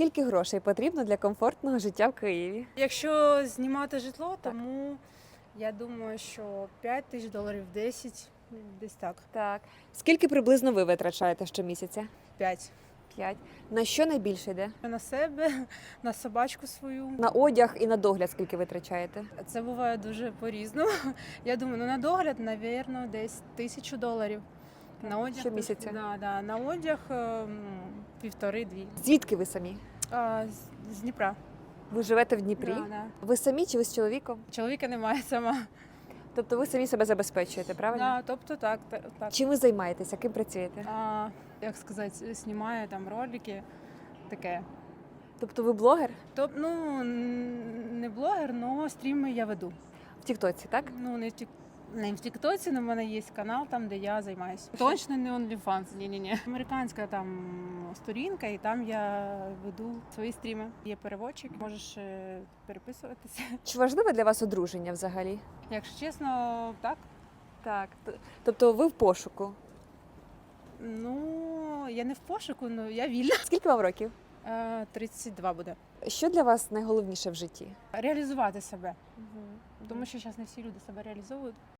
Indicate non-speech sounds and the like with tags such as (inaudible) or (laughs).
Скільки грошей потрібно для комфортного життя в Києві? Якщо знімати житло, тому я думаю, що 5 тисяч доларів 10, десь так. Так. Скільки приблизно ви витрачаєте щомісяця? 5. П'ять. На що найбільше йде? На себе, (laughs) на собачку свою. На одяг і на догляд скільки витрачаєте? Це буває дуже по-різному. (laughs) Я думаю, ну на догляд, навірно, десь тисячу доларів. На одяг Щомісяця? Да, да. На одяг ем, півтори-дві. Звідки ви самі? А, з, з Дніпра. Ви живете в Дніпрі? Да, да. Ви самі чи ви з чоловіком? Чоловіка немає сама. Тобто ви самі себе забезпечуєте, правильно? Да, тобто так, та- так. Чим ви займаєтеся? Ким працюєте? А, як сказати, знімаю там ролики, таке. Тобто ви блогер Тоб, ну, н- не блогер, але стріми я веду. в Тіктоці, так? Ну, не в Тік... Не в Тіктоці, в мене є канал там, де я займаюся. Точно не OnlyFans, ні-ні-ні. Американська там сторінка, і там я веду свої стріми. Є переводчик, можеш е, переписуватися. Чи важливе для вас одруження взагалі? Якщо чесно, так. Так. Тобто ви в пошуку. Ну, я не в пошуку, але я вільна. Скільки вам років? Е, 32 буде. Що для вас найголовніше в житті? Реалізувати себе. Тому що зараз не всі люди себе реалізовують.